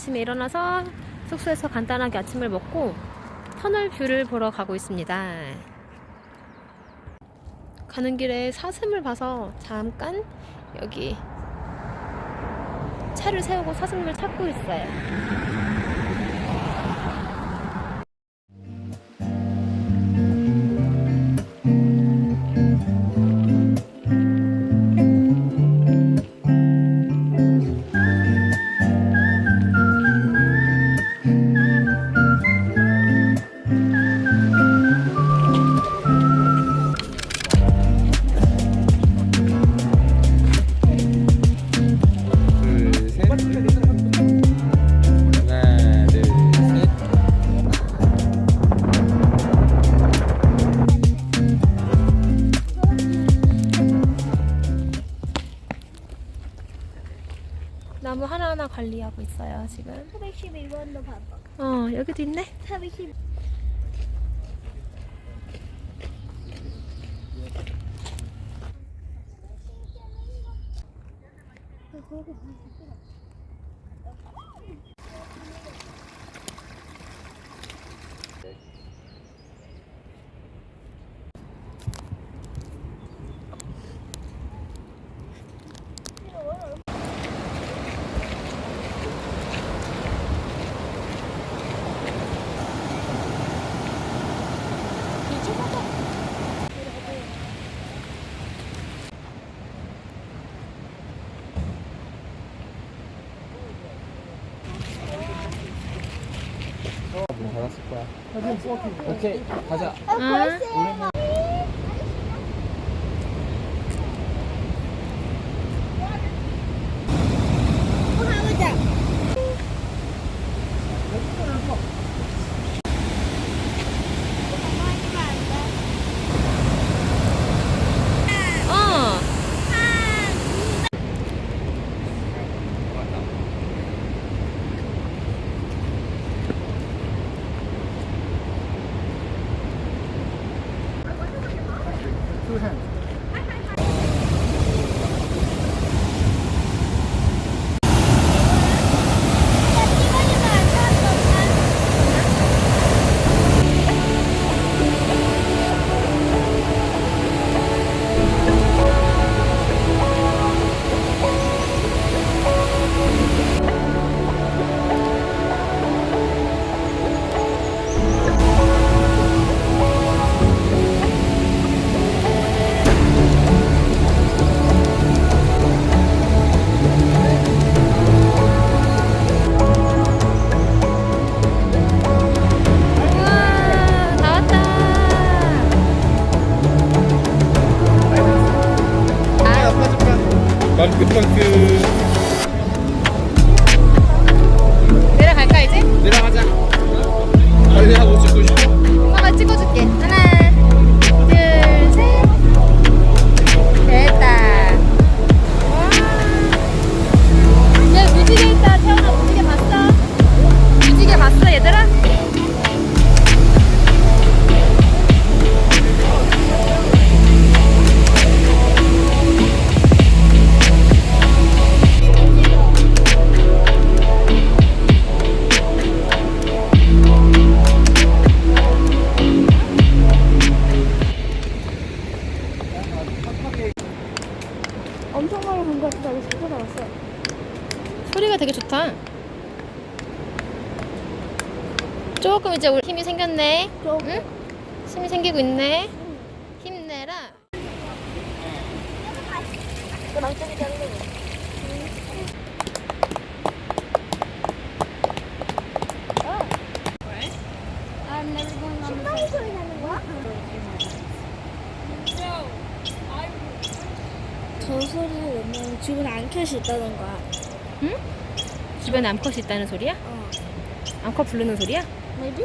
아침에 일어나서 숙소에서 간단하게 아침을 먹고 터널 뷰를 보러 가고 있습니다. 가는 길에 사슴을 봐서 잠깐 여기 차를 세우고 사슴을 찾고 있어요. 관리하고 있어요, 지금. 412번도 봐봐. 어, 여기도 있네. 412. 문 닫았을 거야. 오케이, 가자. 응? 아, 빵크, 빵 응? 힘이 생기고 있네. 힘내라. 그 망치기 잘래. 신발 소리 나는 거야? 저 소리를 내면 집은 안켤수 있다는 거야. 응? 주변에 암컷이 있다는 소리야? 어. 암컷 부르는 소리야? Maybe?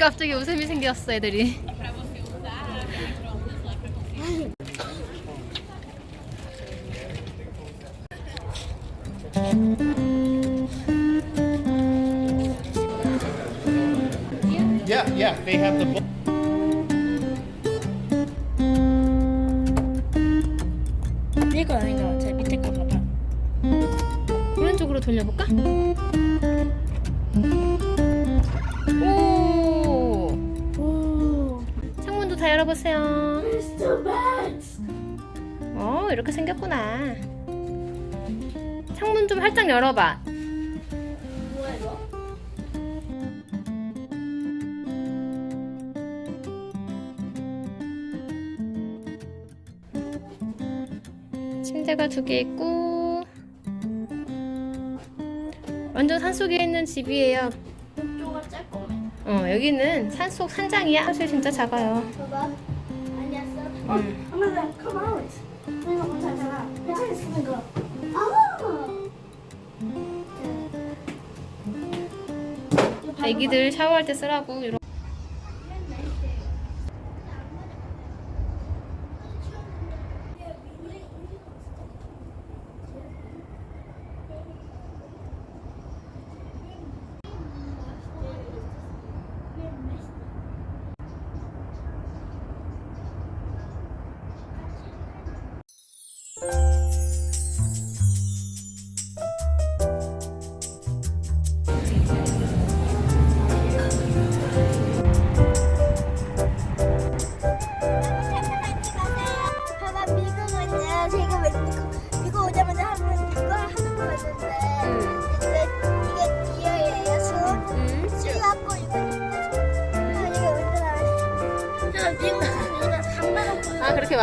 갑자기 웃음이 생겼어 애들이. Yeah, yeah, they have the book. 이거 아닌 것 같아. 밑에 거 봐봐. 오른쪽으로 돌려볼까? 어 이렇게 생겼구나. 창문 좀 활짝 열어봐. 뭐야 이거? 침대가 두 개 있고 완전 산속에 있는 집이에요. 이쪽은 짤거네. 어 여기는 산속 산장이야. 사실 진짜 작아요. 봐봐. 아니었어. 음. 애기들 샤워할 때 쓰라고 이런. 봐봐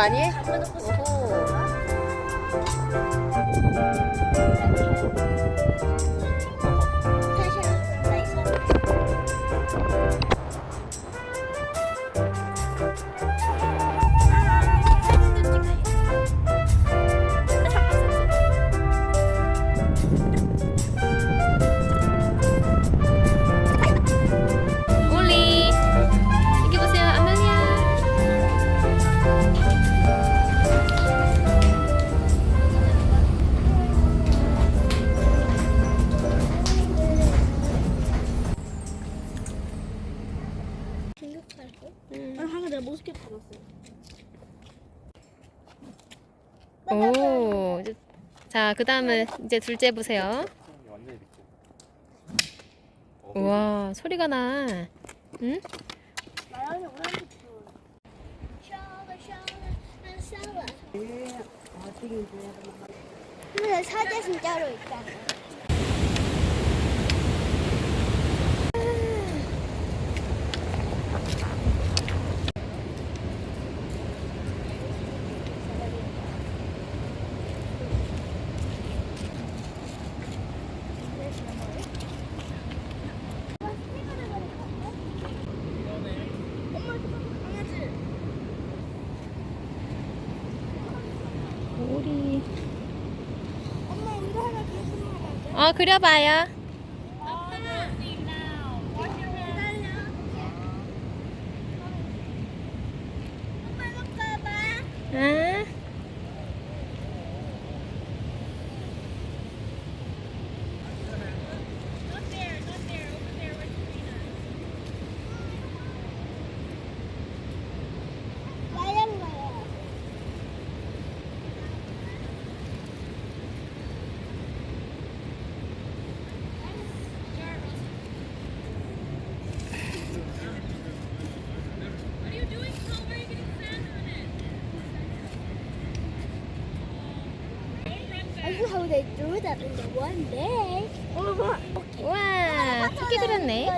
많이 해? 오호. 자, 그 다음에 이제 둘째 보세요. 우와, 소리가 나. 응? 근데 사자 진짜로 있잖아 오리. 엄마 이거 하나 그려주면 어, 그려봐요. Do that in the one day. 우와, 토끼 그렸네.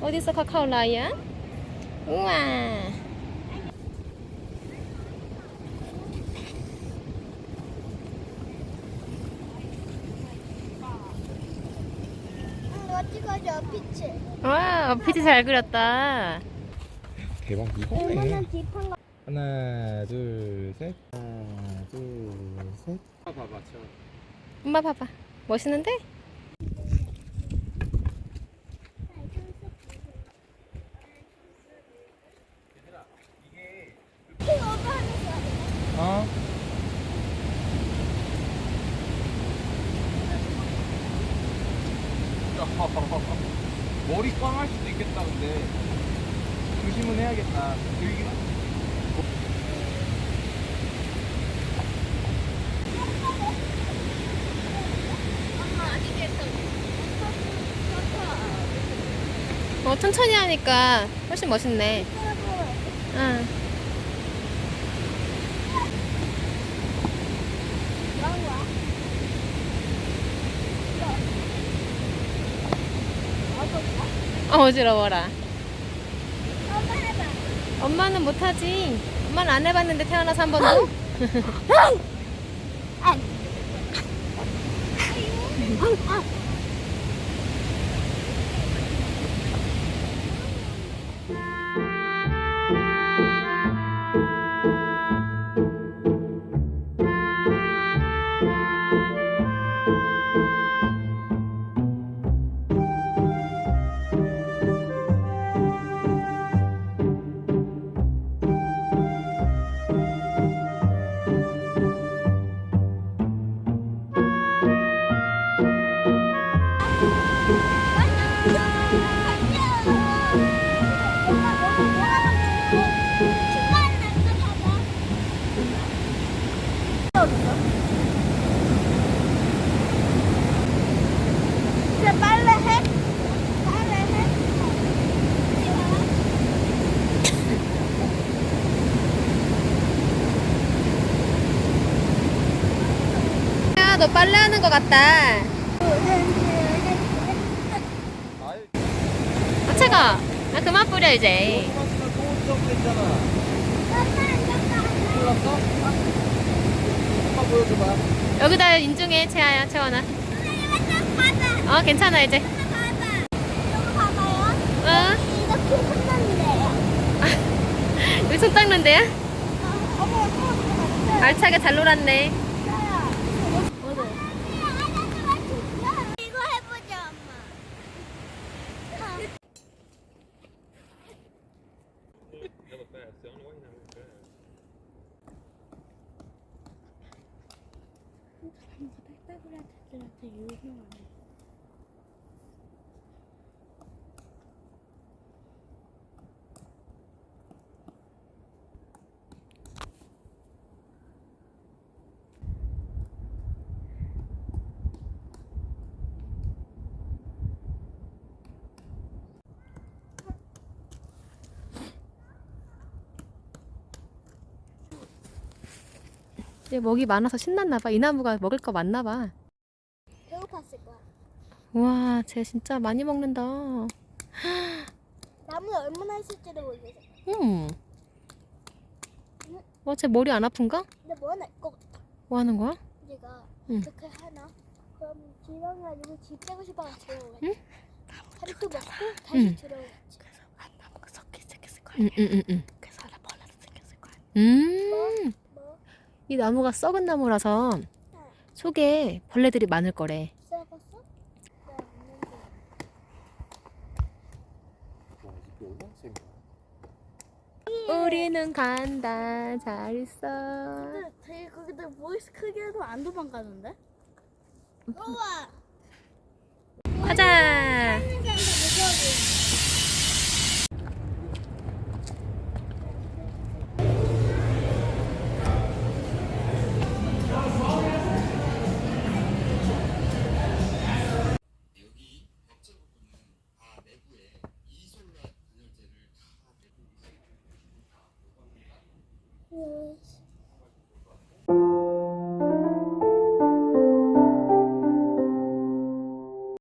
어디서 카카오 라이야? 우와. 찍어줘, 피치. 와, 피디 잘 그렸다. 대박 이거는 딥한 거. 하나 둘셋 하나 둘셋 봐봐 저 엄마 봐봐. 멋있는데? 어? 머리 꽝할 수도 있겠다 근데 조심은 해야겠다 들기 어, 천천히 하니까 훨씬 멋있네. 응. 어, 어지러워라. 엄마는 못하지. 엄마는 안 해봤는데 태어나서 한 번도? 같다. 아, 차가. 나 그만 뿌려, 이제. 여기다 인중해, 채아야, 채원아. 어, 괜찮아, 이제. 어? 여기 손 닦는 데야? 알차게 잘 놀았네. 이거 해보자, 엄마. 얘 먹이 많아서 신났나 봐. 이 나무가 먹을 거 많나 봐. 배고팠을 거야. 우와, 쟤 진짜 많이 먹는다. 나무에 얼마나 있을지도 모르겠어. 음. 와, 쟤 머리 안 아픈가? 근데 뭐날것 같아. 뭐 하는 거야? 얘가 응. 어떻게 하나? 그럼 지렁이가지고 집 싶어서 들어오겠지. 응? 하루도 먹고 다시 응. 들어오겠지. 응, 응, 응, 응. 그래서 나 벌레도 생겼을 거야. 음. 뭐? 이 나무가 썩은 나무라서 속에 벌레들이 많을 거래. 썩었어? 네. 우리는 간다. 잘 있어. 근데 되게 거기들 보이스 크게 해도 안 도망가는데? 우와! 가자.